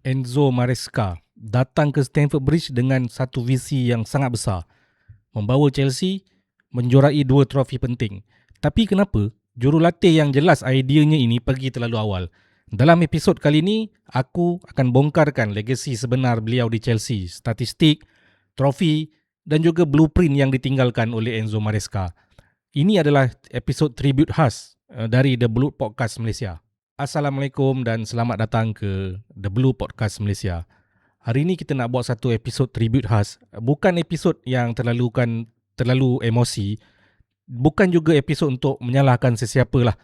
Enzo Maresca datang ke Stamford Bridge dengan satu visi yang sangat besar. Membawa Chelsea menjuarai dua trofi penting. Tapi kenapa jurulatih yang jelas ideanya ini pergi terlalu awal? Dalam episod kali ini, aku akan bongkarkan legasi sebenar beliau di Chelsea, statistik, trofi dan juga blueprint yang ditinggalkan oleh Enzo Maresca. Ini adalah episod tribute khas eh, dari The Blue Podcast Malaysia. Assalamualaikum dan selamat datang ke The Blue Podcast Malaysia. Hari ini kita nak buat satu episod tribute khas. Bukan episod yang terlalu kan terlalu emosi. Bukan juga episod untuk menyalahkan sesiapa lah.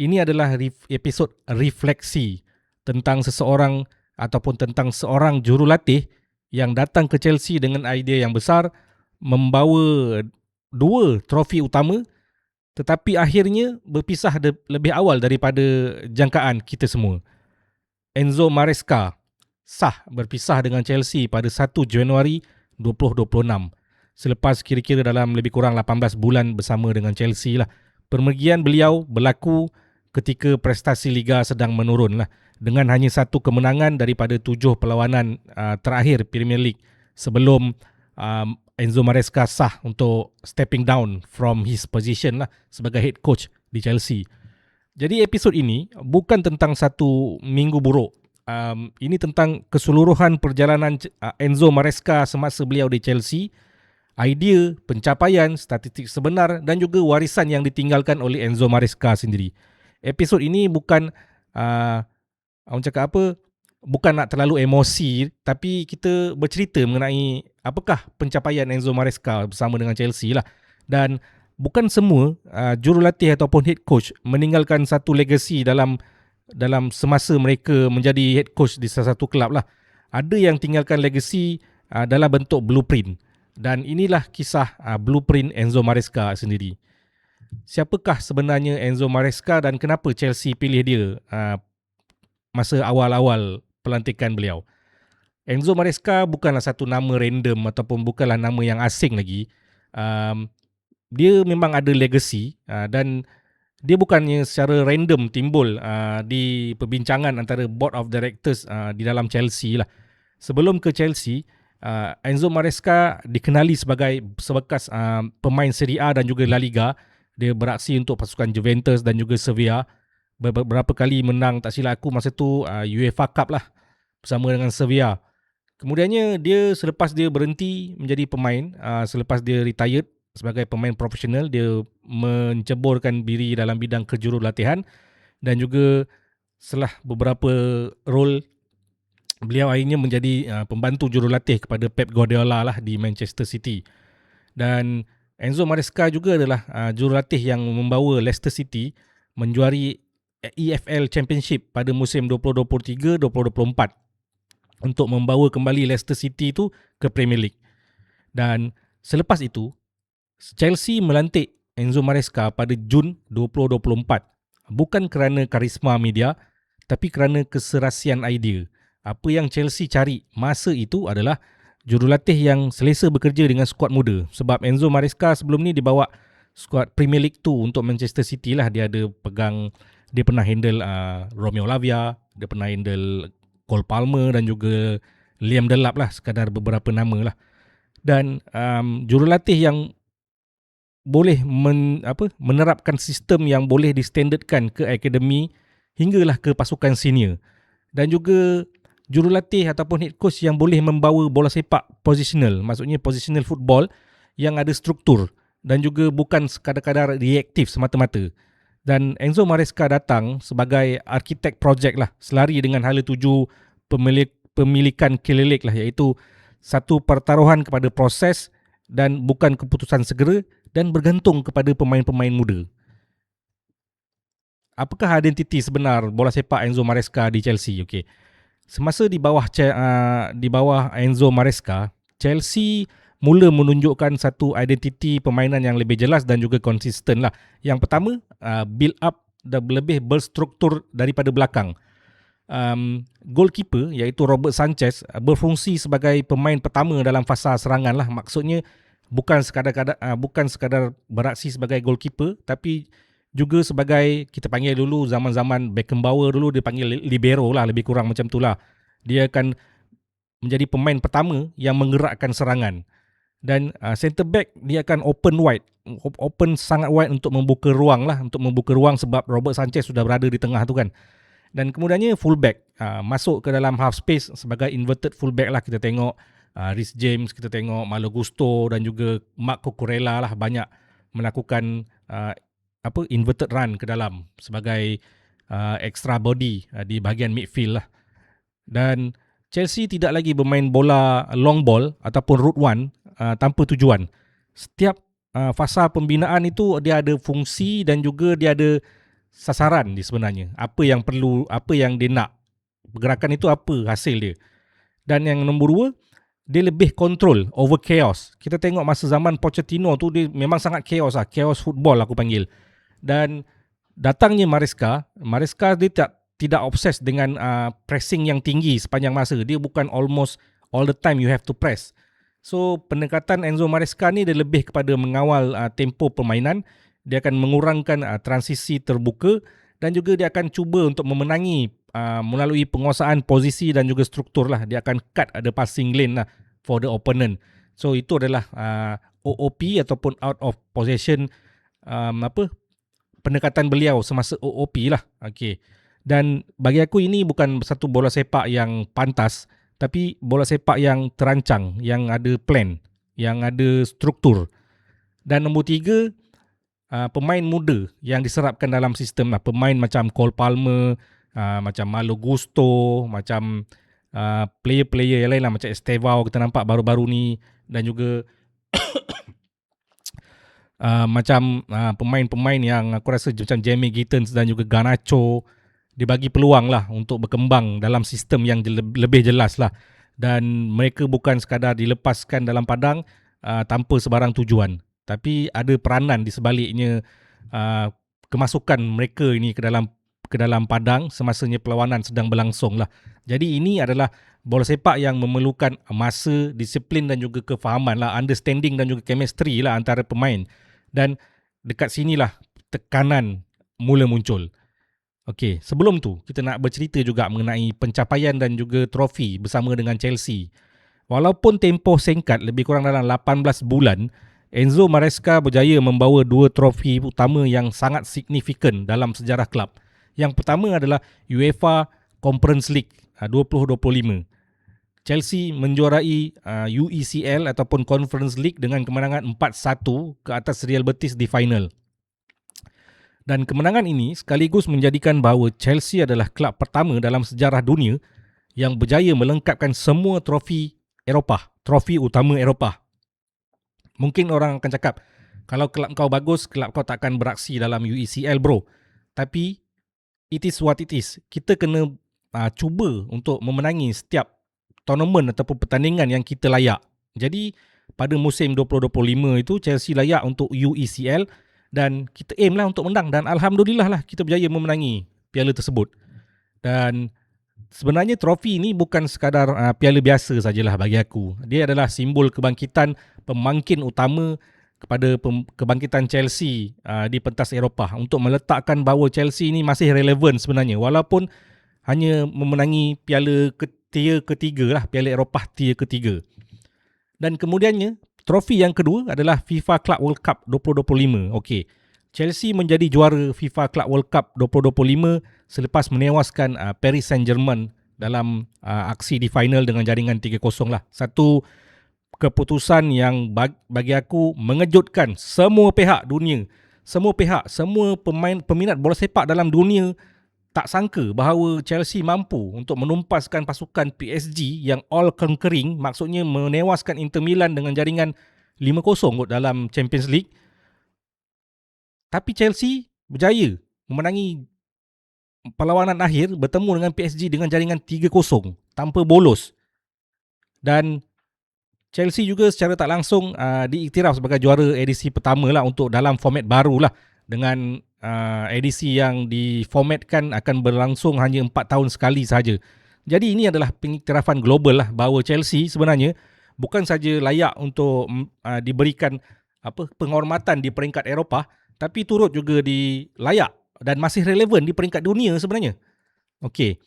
Ini adalah episod refleksi tentang seseorang ataupun tentang seorang jurulatih yang datang ke Chelsea dengan idea yang besar membawa dua trofi utama tetapi akhirnya berpisah de- lebih awal daripada jangkaan kita semua. Enzo Maresca sah berpisah dengan Chelsea pada 1 Januari 2026 selepas kira-kira dalam lebih kurang 18 bulan bersama dengan Chelsea lah. Permergian beliau berlaku ketika prestasi Liga sedang menurun lah dengan hanya satu kemenangan daripada tujuh perlawanan uh, terakhir Premier League sebelum um, Enzo Maresca sah untuk stepping down from his position lah sebagai head coach di Chelsea. Jadi episod ini bukan tentang satu minggu buruk. Um, ini tentang keseluruhan perjalanan uh, Enzo Maresca semasa beliau di Chelsea, idea, pencapaian, statistik sebenar dan juga warisan yang ditinggalkan oleh Enzo Maresca sendiri. Episod ini bukan uh, orang cakap apa bukan nak terlalu emosi tapi kita bercerita mengenai apakah pencapaian Enzo Maresca bersama dengan Chelsea lah? Dan bukan semua uh, jurulatih ataupun head coach meninggalkan satu legacy dalam dalam semasa mereka menjadi head coach di salah satu kelab lah. Ada yang tinggalkan legacy uh, dalam bentuk blueprint. Dan inilah kisah uh, blueprint Enzo Maresca sendiri. Siapakah sebenarnya Enzo Maresca dan kenapa Chelsea pilih dia uh, masa awal-awal pelantikan beliau. Enzo Maresca bukanlah satu nama random ataupun bukanlah nama yang asing lagi. Um, dia memang ada legacy uh, dan dia bukannya secara random timbul uh, di perbincangan antara board of directors uh, di dalam Chelsea lah. Sebelum ke Chelsea, uh, Enzo Maresca dikenali sebagai sebekas uh, pemain Serie A dan juga La Liga. Dia beraksi untuk pasukan Juventus dan juga Sevilla. Beberapa kali menang tak silap aku masa tu uh, UEFA Cup lah bersama dengan Sevilla. Kemudiannya dia selepas dia berhenti menjadi pemain, uh, selepas dia retired sebagai pemain profesional, dia menceburkan diri dalam bidang kejurulatihan dan juga setelah beberapa role beliau akhirnya menjadi uh, pembantu jurulatih kepada Pep Guardiola lah di Manchester City. Dan Enzo Maresca juga adalah uh, jurulatih yang membawa Leicester City menjuari EFL Championship pada musim 2023-2024 untuk membawa kembali Leicester City itu ke Premier League. Dan selepas itu, Chelsea melantik Enzo Maresca pada Jun 2024. Bukan kerana karisma media, tapi kerana keserasian idea. Apa yang Chelsea cari masa itu adalah jurulatih yang selesa bekerja dengan skuad muda. Sebab Enzo Maresca sebelum ni dibawa skuad Premier League 2 untuk Manchester City lah. Dia ada pegang, dia pernah handle uh, Romeo Lavia, dia pernah handle Cole Palmer dan juga Liam Delap lah sekadar beberapa nama lah. Dan um, jurulatih yang boleh men, apa, menerapkan sistem yang boleh distandardkan ke akademi hinggalah ke pasukan senior. Dan juga jurulatih ataupun head coach yang boleh membawa bola sepak positional, maksudnya positional football yang ada struktur dan juga bukan sekadar-kadar reaktif semata-mata dan Enzo Maresca datang sebagai arkitek projek lah selari dengan hala tuju pemilik, pemilikan Killer lah iaitu satu pertaruhan kepada proses dan bukan keputusan segera dan bergantung kepada pemain-pemain muda. Apakah identiti sebenar bola sepak Enzo Maresca di Chelsea? Okey. Semasa di bawah uh, di bawah Enzo Maresca, Chelsea mula menunjukkan satu identiti permainan yang lebih jelas dan juga konsisten lah. Yang pertama, uh, build up dan lebih berstruktur daripada belakang. Um, goalkeeper iaitu Robert Sanchez uh, berfungsi sebagai pemain pertama dalam fasa serangan lah. Maksudnya bukan sekadar uh, bukan sekadar beraksi sebagai goalkeeper tapi juga sebagai kita panggil dulu zaman-zaman Beckenbauer dulu dia panggil libero lah lebih kurang macam tu lah. Dia akan menjadi pemain pertama yang menggerakkan serangan. Dan uh, centre back dia akan open wide, open sangat wide untuk membuka ruang lah, untuk membuka ruang sebab Robert Sanchez sudah berada di tengah tu kan. Dan kemudiannya fullback uh, masuk ke dalam half space sebagai inverted fullback lah kita tengok uh, Rhys James, kita tengok Malo Gusto dan juga Mark Cucurella lah banyak melakukan uh, apa inverted run ke dalam sebagai uh, extra body uh, di bahagian midfield lah. Dan Chelsea tidak lagi bermain bola long ball ataupun route one uh, tanpa tujuan. Setiap uh, fasa pembinaan itu dia ada fungsi dan juga dia ada sasaran di sebenarnya. Apa yang perlu, apa yang dia nak. Pergerakan itu apa hasil dia. Dan yang nombor dua, dia lebih control over chaos. Kita tengok masa zaman Pochettino tu dia memang sangat chaos lah. Chaos football aku panggil. Dan datangnya Maresca, Maresca dia tak tidak obses dengan uh, pressing yang tinggi sepanjang masa. Dia bukan almost all the time you have to press. So pendekatan Enzo Maresca ni dia lebih kepada mengawal uh, tempo permainan. Dia akan mengurangkan uh, transisi terbuka dan juga dia akan cuba untuk memenangi uh, melalui penguasaan posisi dan juga struktur lah. Dia akan cut ada passing lane lah for the opponent. So itu adalah uh, OOP ataupun out of possession um, apa pendekatan beliau semasa OOP lah. Okay. Dan bagi aku ini bukan satu bola sepak yang pantas tapi bola sepak yang terancang, yang ada plan, yang ada struktur. Dan nombor tiga, uh, pemain muda yang diserapkan dalam sistem lah. Pemain macam Cole Palmer, uh, macam Malo Gusto, macam uh, player-player yang lain lah. Macam Estevao kita nampak baru-baru ni. Dan juga macam pemain-pemain yang aku rasa macam Jamie Gittens dan juga Ganacho dibagi peluang lah untuk berkembang dalam sistem yang lebih jelas lah dan mereka bukan sekadar dilepaskan dalam padang uh, tanpa sebarang tujuan tapi ada peranan di sebaliknya uh, kemasukan mereka ini ke dalam ke dalam padang semasanya perlawanan sedang berlangsung lah. Jadi ini adalah bola sepak yang memerlukan masa, disiplin dan juga kefahaman lah, understanding dan juga chemistry lah antara pemain. Dan dekat sinilah tekanan mula muncul. Okey, sebelum tu kita nak bercerita juga mengenai pencapaian dan juga trofi bersama dengan Chelsea. Walaupun tempoh singkat lebih kurang dalam 18 bulan, Enzo Maresca berjaya membawa dua trofi utama yang sangat signifikan dalam sejarah kelab. Yang pertama adalah UEFA Conference League 2025. Ah, Chelsea menjuarai UECL ataupun Conference League dengan kemenangan 4-1 ke atas Real Betis di final. Dan kemenangan ini sekaligus menjadikan bahawa Chelsea adalah kelab pertama dalam sejarah dunia yang berjaya melengkapkan semua trofi Eropah, trofi utama Eropah. Mungkin orang akan cakap, kalau kelab kau bagus, kelab kau tak akan beraksi dalam UECL bro. Tapi, it is what it is. Kita kena uh, cuba untuk memenangi setiap tournament ataupun pertandingan yang kita layak. Jadi, pada musim 2025 itu, Chelsea layak untuk UECL dan kita aim lah untuk menang dan alhamdulillah lah kita berjaya memenangi piala tersebut. Dan sebenarnya trofi ini bukan sekadar uh, piala biasa sajalah bagi aku. Dia adalah simbol kebangkitan pemangkin utama kepada kebangkitan Chelsea uh, di pentas Eropah untuk meletakkan bahawa Chelsea ini masih relevan sebenarnya walaupun hanya memenangi piala ke tier ketiga lah piala Eropah tier ketiga. Dan kemudiannya Trofi yang kedua adalah FIFA Club World Cup 2025. Okey. Chelsea menjadi juara FIFA Club World Cup 2025 selepas menewaskan uh, Paris Saint-Germain dalam uh, aksi di final dengan jaringan 3-0 lah. Satu keputusan yang bagi aku mengejutkan semua pihak dunia. Semua pihak, semua pemain peminat bola sepak dalam dunia tak sangka bahawa Chelsea mampu untuk menumpaskan pasukan PSG yang all conquering maksudnya menewaskan Inter Milan dengan jaringan 5-0 dalam Champions League. Tapi Chelsea berjaya memenangi perlawanan akhir bertemu dengan PSG dengan jaringan 3-0 tanpa bolos. Dan Chelsea juga secara tak langsung uh, diiktiraf sebagai juara edisi pertama lah untuk dalam format baru lah dengan uh, edisi yang diformatkan akan berlangsung hanya 4 tahun sekali saja. Jadi ini adalah pengiktirafan global lah bahawa Chelsea sebenarnya bukan saja layak untuk uh, diberikan apa penghormatan di peringkat Eropah tapi turut juga di layak dan masih relevan di peringkat dunia sebenarnya. Okey.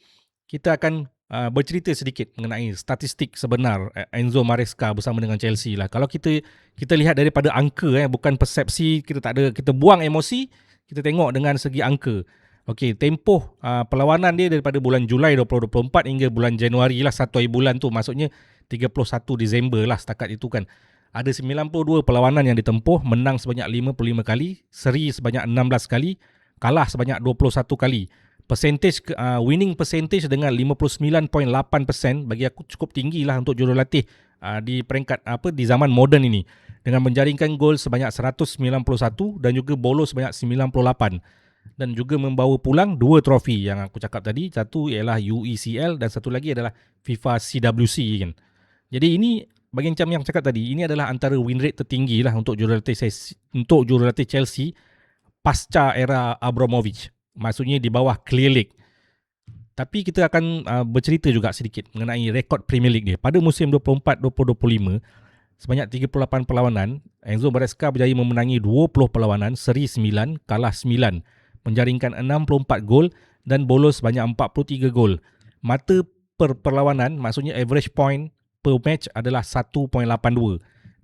Kita akan uh, bercerita sedikit mengenai statistik sebenar uh, Enzo Maresca bersama dengan Chelsea lah. Kalau kita kita lihat daripada angka eh bukan persepsi, kita tak ada kita buang emosi, kita tengok dengan segi angka. Okey, tempoh uh, perlawanan dia daripada bulan Julai 2024 hingga bulan Januari lah satu hari bulan tu maksudnya 31 Disember lah setakat itu kan. Ada 92 perlawanan yang ditempuh, menang sebanyak 55 kali, seri sebanyak 16 kali, kalah sebanyak 21 kali percentage uh, winning percentage dengan 59.8% bagi aku cukup tinggi lah untuk jurulatih uh, di peringkat apa di zaman moden ini dengan menjaringkan gol sebanyak 191 dan juga bolos sebanyak 98 dan juga membawa pulang dua trofi yang aku cakap tadi satu ialah UECL dan satu lagi adalah FIFA CWC kan. Jadi ini bagi macam yang cakap tadi ini adalah antara win rate tertinggi lah untuk jurulatih untuk jurulatih Chelsea pasca era Abramovich maksudnya di bawah Clear Lake. Tapi kita akan uh, bercerita juga sedikit mengenai rekod Premier League dia. Pada musim 24-2025, sebanyak 38 perlawanan, Enzo Maresca berjaya memenangi 20 perlawanan, seri 9, kalah 9, menjaringkan 64 gol dan bolos sebanyak 43 gol. Mata per perlawanan, maksudnya average point per match adalah 1.82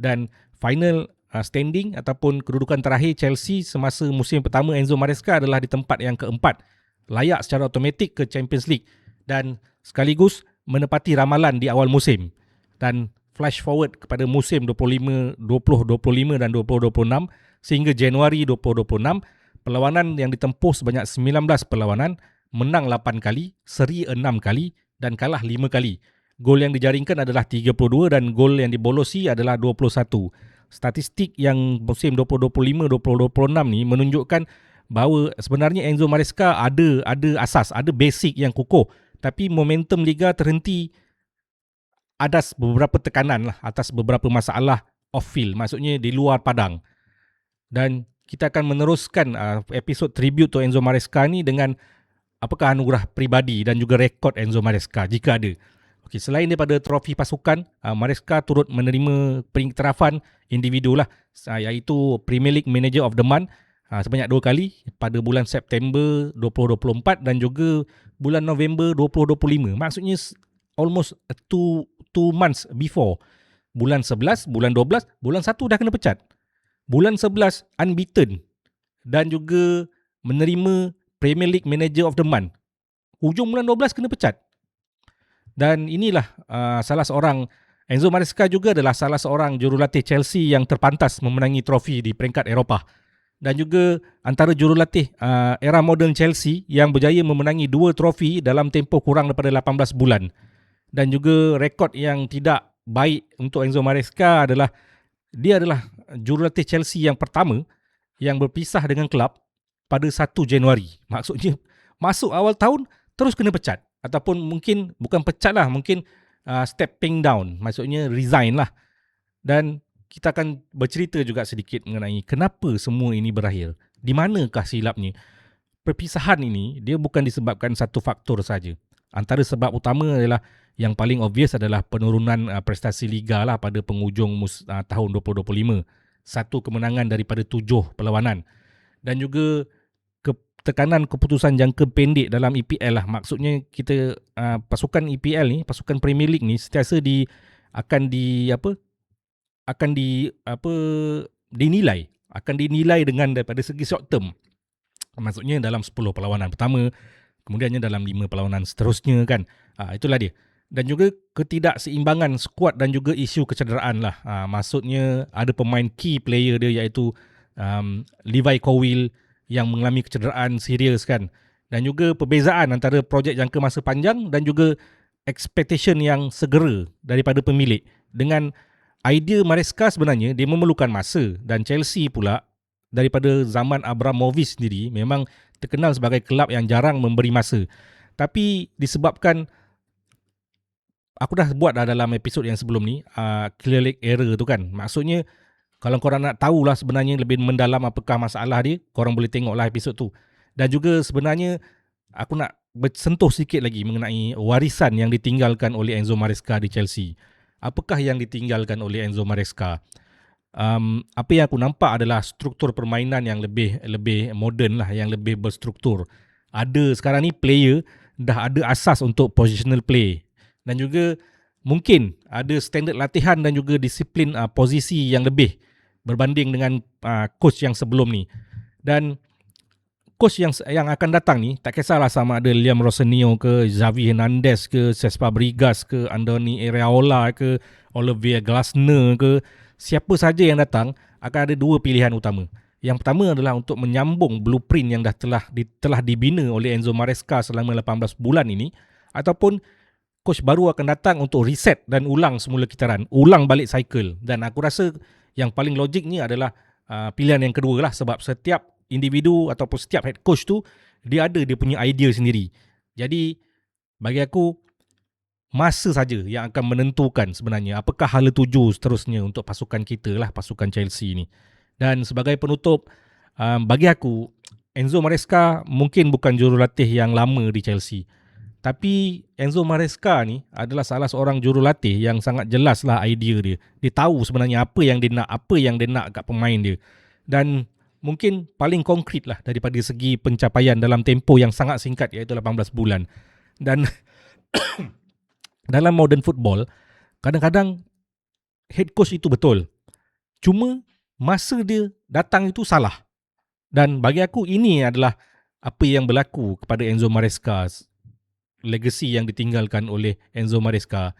dan final uh, standing ataupun kedudukan terakhir Chelsea semasa musim pertama Enzo Maresca adalah di tempat yang keempat layak secara automatik ke Champions League dan sekaligus menepati ramalan di awal musim dan flash forward kepada musim 25 2025 dan 2026 sehingga Januari 2026 perlawanan yang ditempuh sebanyak 19 perlawanan menang 8 kali seri 6 kali dan kalah 5 kali gol yang dijaringkan adalah 32 dan gol yang dibolosi adalah 21 statistik yang musim 2025-2026 ni menunjukkan bahawa sebenarnya Enzo Maresca ada ada asas, ada basic yang kukuh tapi momentum liga terhenti atas beberapa tekanan lah atas beberapa masalah off field maksudnya di luar padang dan kita akan meneruskan uh, episod tribute to Enzo Maresca ni dengan apakah anugerah pribadi dan juga rekod Enzo Maresca jika ada Okey, selain daripada trofi pasukan, uh, Maresca turut menerima pengiktirafan individu lah, uh, iaitu Premier League Manager of the Month uh, sebanyak dua kali pada bulan September 2024 dan juga bulan November 2025. Maksudnya almost two, two months before. Bulan 11, bulan 12, bulan 1 dah kena pecat. Bulan 11 unbeaten dan juga menerima Premier League Manager of the Month. Hujung bulan 12 kena pecat. Dan inilah uh, salah seorang Enzo Maresca juga adalah salah seorang jurulatih Chelsea yang terpantas memenangi trofi di peringkat Eropah. Dan juga antara jurulatih uh, era moden Chelsea yang berjaya memenangi dua trofi dalam tempoh kurang daripada 18 bulan. Dan juga rekod yang tidak baik untuk Enzo Maresca adalah dia adalah jurulatih Chelsea yang pertama yang berpisah dengan kelab pada 1 Januari. Maksudnya masuk awal tahun terus kena pecat. Ataupun mungkin bukan pecat lah mungkin uh, stepping down. Maksudnya resign lah. Dan kita akan bercerita juga sedikit mengenai kenapa semua ini berakhir. Di manakah silapnya? Perpisahan ini dia bukan disebabkan satu faktor saja antara sebab utama adalah yang paling obvious adalah penurunan uh, prestasi liga lah pada penghujung mus, uh, tahun 2025 satu kemenangan daripada tujuh perlawanan dan juga tekanan keputusan jangka pendek dalam EPL lah. Maksudnya kita uh, pasukan EPL ni, pasukan Premier League ni sentiasa di akan di apa? akan di apa dinilai, akan dinilai dengan daripada segi short term. Maksudnya dalam 10 perlawanan pertama, kemudiannya dalam 5 perlawanan seterusnya kan. Ha, itulah dia. Dan juga ketidakseimbangan skuad dan juga isu kecederaan lah. Ha, maksudnya ada pemain key player dia iaitu um, Levi Cowell, yang mengalami kecederaan serius kan dan juga perbezaan antara projek jangka masa panjang dan juga expectation yang segera daripada pemilik dengan idea Maresca sebenarnya dia memerlukan masa dan Chelsea pula daripada zaman Abramovich sendiri memang terkenal sebagai kelab yang jarang memberi masa tapi disebabkan aku dah buat dah dalam episod yang sebelum ni uh, clear leg error tu kan maksudnya kalau korang nak tahulah sebenarnya lebih mendalam apakah masalah dia, korang boleh tengoklah episod tu. Dan juga sebenarnya aku nak bersentuh sikit lagi mengenai warisan yang ditinggalkan oleh Enzo Maresca di Chelsea. Apakah yang ditinggalkan oleh Enzo Maresca? Um, apa yang aku nampak adalah struktur permainan yang lebih lebih moden lah, yang lebih berstruktur. Ada sekarang ni player dah ada asas untuk positional play dan juga mungkin ada standard latihan dan juga disiplin uh, posisi yang lebih berbanding dengan uh, coach yang sebelum ni. Dan coach yang yang akan datang ni tak kisahlah sama ada Liam Rosenio ke Xavi Hernandez ke Cespa Brigas ke Andoni Areola ke Olivier Glasner ke siapa saja yang datang akan ada dua pilihan utama. Yang pertama adalah untuk menyambung blueprint yang dah telah di, telah dibina oleh Enzo Maresca selama 18 bulan ini ataupun coach baru akan datang untuk reset dan ulang semula kitaran, ulang balik cycle dan aku rasa yang paling logik ni adalah uh, pilihan yang kedua lah sebab setiap individu ataupun setiap head coach tu dia ada dia punya idea sendiri. Jadi bagi aku masa saja yang akan menentukan sebenarnya apakah hala tuju seterusnya untuk pasukan kita lah pasukan Chelsea ni. Dan sebagai penutup, um, bagi aku, Enzo Maresca mungkin bukan jurulatih yang lama di Chelsea. Tapi Enzo Maresca ni adalah salah seorang jurulatih yang sangat jelas lah idea dia. Dia tahu sebenarnya apa yang dia nak, apa yang dia nak kat pemain dia. Dan mungkin paling konkret lah daripada segi pencapaian dalam tempoh yang sangat singkat iaitu 18 bulan. Dan dalam modern football, kadang-kadang head coach itu betul. Cuma masa dia datang itu salah. Dan bagi aku ini adalah apa yang berlaku kepada Enzo Maresca, legacy yang ditinggalkan oleh Enzo Maresca.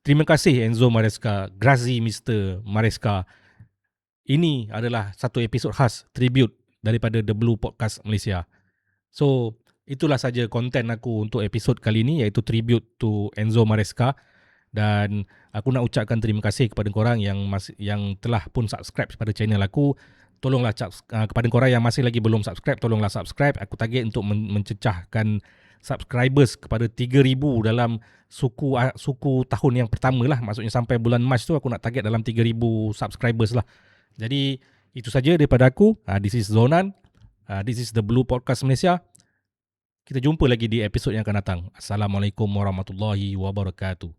Terima kasih Enzo Maresca, Grazi Mr. Maresca. Ini adalah satu episod khas tribute daripada The Blue Podcast Malaysia. So, itulah saja konten aku untuk episod kali ini iaitu tribute to Enzo Maresca. Dan aku nak ucapkan terima kasih kepada korang yang masih yang telah pun subscribe kepada channel aku. Tolonglah uh, kepada korang yang masih lagi belum subscribe tolonglah subscribe. Aku target untuk men- mencecahkan subscribers kepada 3000 dalam suku uh, suku tahun yang pertama lah. Maksudnya sampai bulan Mac tu aku nak target dalam 3000 subscribers lah. Jadi itu saja daripada aku. Uh, this is Zonan. Uh, this is the Blue Podcast Malaysia kita jumpa lagi di episod yang akan datang. Assalamualaikum warahmatullahi wabarakatuh.